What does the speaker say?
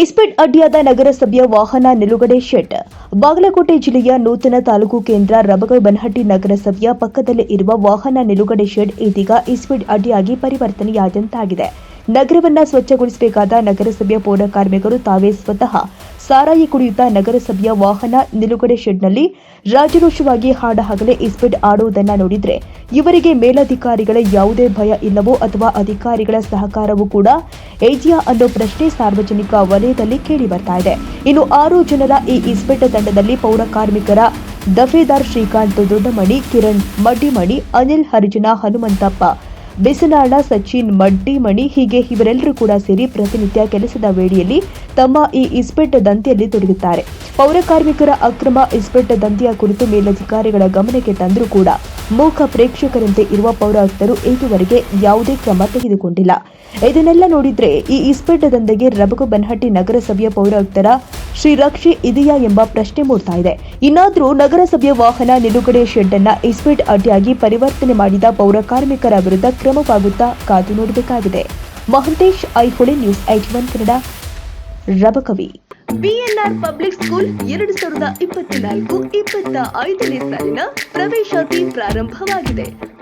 ಇಸ್ಪೆಟ್ ಅಡ್ಡಿಯಾದ ನಗರಸಭೆಯ ವಾಹನ ನಿಲುಗಡೆ ಶೆಡ್. ಬಾಗಲಕೋಟೆ ಜಿಲ್ಲೆಯ ನೂತನ ತಾಲೂಕು ಕೇಂದ್ರ ರಬಗಬನಹಟ್ಟಿ ನಗರಸಭೆಯ ಪಕ್ಕದಲ್ಲೇ ಇರುವ ವಾಹನ ನಿಲುಗಡೆ ಶೆಡ್ ಇದೀಗ ಇಸ್ಪೆಟ್ ಅಡ್ಡಿಯಾಗಿ ಪರಿವರ್ತನೆಯಾದಂತಾಗಿದೆ. ನಗರವನ್ನ ಸ್ವಚ್ಛಗೊಳಿಸಬೇಕಾದ ನಗರಸಭೆಯ ಪೌರ ಕಾರ್ಮಿಕರು ತಾವೇ ಸ್ವತಃ ಸಾರಾಯಿ ಕುಡಿಯುತ್ತಾ ನಗರಸಭೆಯ ವಾಹನ ನಿಲುಗಡೆ ಶೆಡ್ನಲ್ಲಿ ರಾಜರೋಷವಾಗಿ ಹಾಡಹಗಲೇ ಇಸ್ಪೆಟ್ ಆಡುವುದನ್ನು ನೋಡಿದ್ರೆ ಇವರಿಗೆ ಮೇಲಧಿಕಾರಿಗಳ ಯಾವುದೇ ಭಯ ಇಲ್ಲವೋ ಅಥವಾ ಅಧಿಕಾರಿಗಳ ಸಹಕಾರವೂ ಕೂಡ ಇದೆಯಾ ಅನ್ನೋ ಪ್ರಶ್ನೆ ಸಾರ್ವಜನಿಕ ವಲಯದಲ್ಲಿ ಕೇಳಿ ಬರ್ತಾ ಇದೆ. ಇನ್ನು ಆರು ಜನರ ಈ ಇಸ್ಪೆಟ್ ತಂಡದಲ್ಲಿ ಪೌರ ಕಾರ್ಮಿಕರ ದಫೇದಾರ್ ಶ್ರೀಕಾಂತ್ ದೊಡ್ಡಮಣಿ, ಕಿರಣ್ ಮಡ್ಡಿಮಣಿ, ಅನಿಲ್ ಹರಿಜನ, ಹನುಮಂತಪ್ಪ, ಬಿಸನಾಳ ಸಚಿನ್ ಮಡ್ಡಿಮಣಿ ಹೀಗೆ ಇವರೆಲ್ಲರೂ ಕೂಡ ಸೇರಿ ಪ್ರತಿನಿತ್ಯ ಕೆಲಸದ ವೇಳೆಯಲ್ಲಿ ತಮ್ಮ ಈ ಇಸ್ಪೆಟ್ ದಂಧೆಯಲ್ಲಿ ತೊಡಗುತ್ತಾರೆ. ಪೌರ ಕಾರ್ಮಿಕರ ಅಕ್ರಮ ಇಸ್ಪೆಟ್ ದಂಧೆಯ ಕುರಿತು ಮೇಲಧಿಕಾರಿಗಳ ಗಮನಕ್ಕೆ ತಂದರೂ ಕೂಡ ಮೂಕ ಪ್ರೇಕ್ಷಕರಂತೆ ಇರುವ ಪೌರಾಯುಕ್ತರು ಇದುವರೆಗೆ ಯಾವುದೇ ಕ್ರಮ ತೆಗೆದುಕೊಂಡಿಲ್ಲ. ಇದನ್ನೆಲ್ಲ ನೋಡಿದ್ರೆ ಈ ಇಸ್ಪೆಟ್ ದಂಧೆಗೆ ರಬಗು ಬನಹಟ್ಟಿ ನಗರಸಭೆಯ ಪೌರಾಯುಕ್ತರ ಶ್ರೀರಕ್ಷೆ ಇದೆಯಾ ಎಂಬ ಪ್ರಶ್ನೆ ಮೂಡ್ತಾ ಇದೆ. ಇನ್ನಾದ್ರೂ ನಗರಸಭೆಯ ವಾಹನ ನಿಲುಗಡೆ ಶೆಡ್ ಅನ್ನ ಇಸ್ಪೆಟ್ ಅಡ್ಡಿಯಾಗಿ ಪರಿವರ್ತನೆ ಮಾಡಿದ ಪೌರ ಕಾರ್ಮಿಕರ ವಿರುದ್ಧ ಕ್ರಮವಾಗುತ್ತಾ ಕಾದು ನೋಡಬೇಕಾಗಿದೆ. Mahantesh, Aihole news, eight one Kannada. Rabkavi. BNR public school ಎರಡು ಸಾವಿರದ ಇಪ್ಪತ್ನಾಲ್ಕು ಇಪ್ಪತ್ತ ಐದನೇ ಸಾಲಿನ ಪ್ರವೇಶಾತಿ ಪ್ರಾರಂಭವಾಗಿದೆ.